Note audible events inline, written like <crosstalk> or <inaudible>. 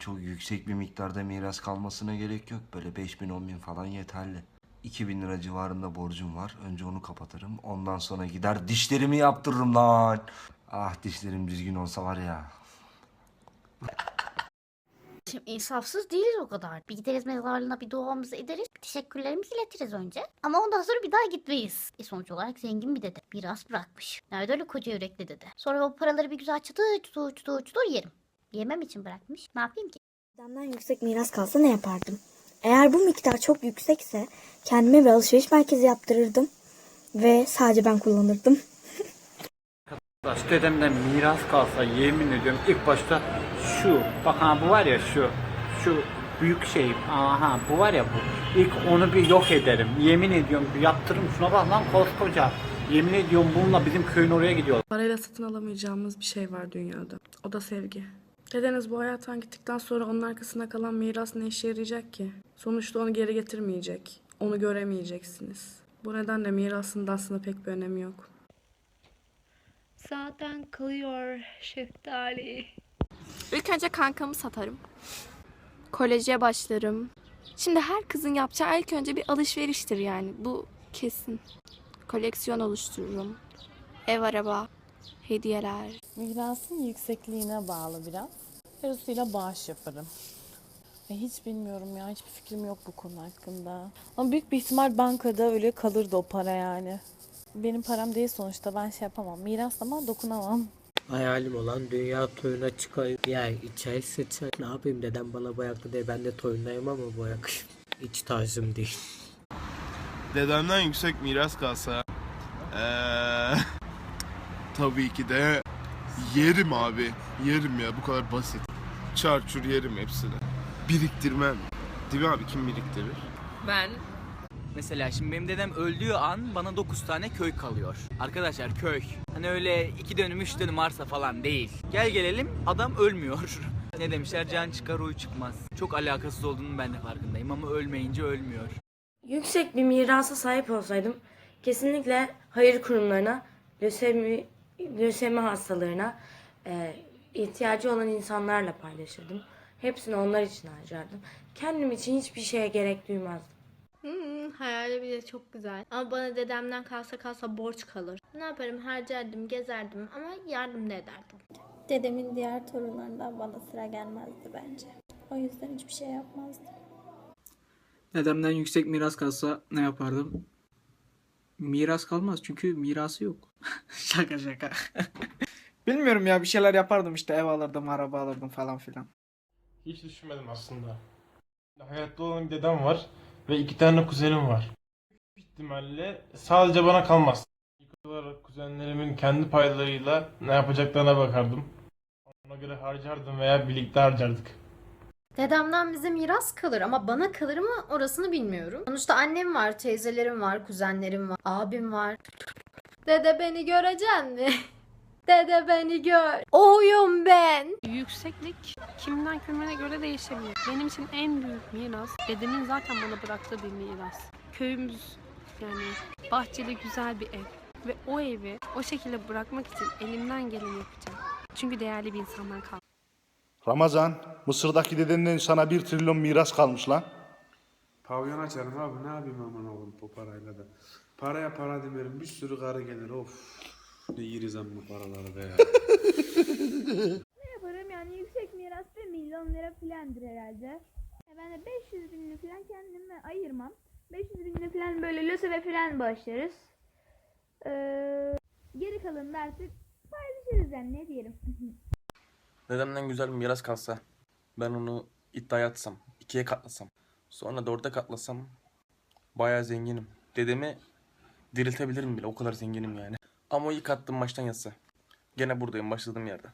çok yüksek bir miktarda miras kalmasına gerek yok. Böyle 5000 bin 10 bin falan yeterli. 2000 lira civarında borcum var. Önce onu kapatırım. Ondan sonra gider dişlerimi yaptırırım lan. Ah dişlerim düzgün olsa var ya. Şimdi insafsız değiliz o kadar. Bir gideriz mezarlığına bir duamızı ederiz. Teşekkürlerimizi iletiriz önce. Ama ondan sonra bir daha gitmeyiz. E sonuç olarak zengin bir dede. Miras bırakmış. Nerede öyle koca yürekli dede. Sonra o paraları bir güzel çıtır çıtır çıtır çıtır yerim. Yemem için bırakmış. Ne yapayım ki? Dedemden yüksek miras kalsa ne yapardım? Eğer bu miktar çok yüksekse kendime bir alışveriş merkezi yaptırırdım ve sadece ben kullanırdım. Arkadaş dedemden miras kalsa yemin ediyorum ilk başta şu bak ha bu var ya şu şu büyük şey aha bu var ya bu ilk onu bir yok ederim yemin ediyorum yaptırım şuna bak lan koskoca yemin ediyorum bununla bizim köyün oraya gidiyor Parayla satın alamayacağımız bir şey var dünyada. O da sevgi. Dedeniz bu hayattan gittikten sonra onun arkasında kalan miras ne işe yarayacak ki? Sonuçta onu geri getirmeyecek. Onu göremeyeceksiniz. Bu nedenle mirasın da aslında pek bir önemi yok. Zaten kalıyor şeftali. İlk önce kankamı satarım. Koleje başlarım. Şimdi her kızın yapacağı ilk önce bir alışveriştir yani. Bu kesin. Koleksiyon oluştururum. Ev araba, hediyeler. Mirasın yüksekliğine bağlı biraz. Yarısıyla bağış yaparım. E hiç bilmiyorum ya, hiçbir fikrim yok bu konu hakkında. Ama büyük bir ihtimal bankada öyle kalırdı o para yani. Benim param değil sonuçta, ben şey yapamam. Miras ama dokunamam. Hayalim olan dünya toyuna çıkayım. Ya çay sıçay. Ne yapayım dedem bana boyaktı diye ben de toyundayım ama boyak <laughs> hiç tarzım değil. Dedemden yüksek miras kalsa eee, tabii ki de yerim abi. Yerim ya bu kadar basit. Çarçur yerim hepsini. Biriktirmem. Değil mi abi kim biriktirir? Ben Mesela şimdi benim dedem öldüğü an bana 9 tane köy kalıyor. Arkadaşlar köy. Hani öyle iki dönüm üç dönüm arsa falan değil. Gel gelelim adam ölmüyor. <laughs> ne demişler can çıkar uyu çıkmaz. Çok alakasız olduğunu ben de farkındayım ama ölmeyince ölmüyor. Yüksek bir mirasa sahip olsaydım kesinlikle hayır kurumlarına, lösemi, lösemi hastalarına, e, ihtiyacı olan insanlarla paylaşırdım. Hepsini onlar için harcardım. Kendim için hiçbir şeye gerek duymazdım. Hmm, hayali bile çok güzel. Ama bana dedemden kalsa kalsa borç kalır. Ne yaparım harcardım, gezerdim ama yardım da ederdim. Dedemin diğer torunlarından bana sıra gelmezdi bence. O yüzden hiçbir şey yapmazdım. Dedemden yüksek miras kalsa ne yapardım? Miras kalmaz çünkü mirası yok. <laughs> şaka şaka. Bilmiyorum ya bir şeyler yapardım işte ev alırdım araba alırdım falan filan. Hiç düşünmedim aslında. Hayatta olan bir dedem var ve iki tane kuzenim var. Büyük ihtimalle sadece bana kalmaz. İlk olarak kuzenlerimin kendi paylarıyla ne yapacaklarına bakardım. Ona göre harcardım veya birlikte harcardık. Dedemden bize miras kalır ama bana kalır mı orasını bilmiyorum. Sonuçta annem var, teyzelerim var, kuzenlerim var, abim var. Dede beni göreceksin mi? <laughs> Dede beni gör. Oyum ben. Yükseklik kimden kimine göre değişebilir. Benim için en büyük miras dedemin zaten bana bıraktığı bir miras. Köyümüz yani bahçeli güzel bir ev. Ve o evi o şekilde bırakmak için elimden geleni yapacağım. Çünkü değerli bir insandan kaldım. Ramazan, Mısır'daki dedenden sana bir trilyon miras kalmış lan. Pavyon açarım abi ne yapayım aman oğlum bu parayla da. Paraya para demerim bir sürü karı gelir of. Ne yeriz bu paraları be ya. Ne yaparım yani yüksek miras bir milyon lira filandır herhalde. Ben de 500 binini falan kendime ayırmam. 500 binini falan böyle löseve falan bağışlarız. Ee, geri kalanını da artık paylaşırız yani ne diyelim. <laughs> Dedemden güzel bir miras kalsa ben onu iddiaya atsam, ikiye katlasam, sonra dörde katlasam bayağı zenginim. Dedemi diriltebilirim bile o kadar zenginim yani. Ama ilk attığım maçtan yatsa. Gene buradayım başladığım yerde.